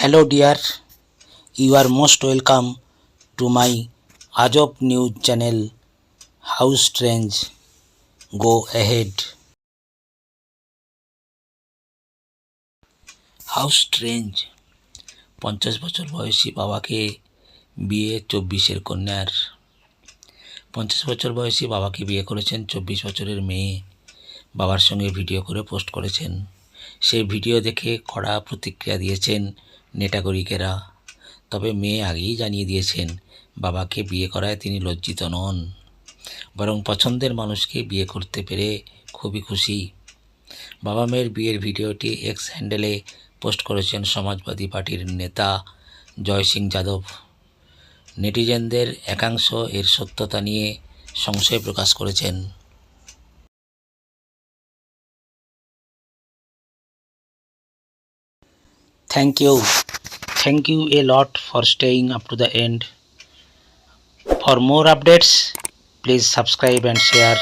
Hello dear, you are most welcome to my Ajab News channel. How strange. Go ahead. How strange. পঞ্চাশ বছর বয়সী বাবাকে বিয়ে চব্বিশের কন্যার পঞ্চাশ বছর বয়সী বাবাকে বিয়ে করেছেন চব্বিশ বছরের মেয়ে বাবার সঙ্গে ভিডিও করে পোস্ট করেছেন সেই ভিডিও দেখে কড়া প্রতিক্রিয়া দিয়েছেন নেটাগরিকেরা। তবে মেয়ে আগেই জানিয়ে দিয়েছেন, বাবাকে বিয়ে করায় তিনি লজ্জিত নন। বরং পছন্দের মানুষকে বিয়ে করতে পেরে খুবই খুশি। বাবা মেয়ের বিয়ের ভিডিওটি এক্স হ্যান্ডেলে পোস্ট করেছেন সমাজবাদী পার্টির নেতা জয় সিং যাদব। নেটিজেনদের একাংশ এর সত্যতা নিয়ে সংশয় প্রকাশ করেছেন। Thank you. Thank you a lot for staying up to the end. For more updates, please subscribe and share.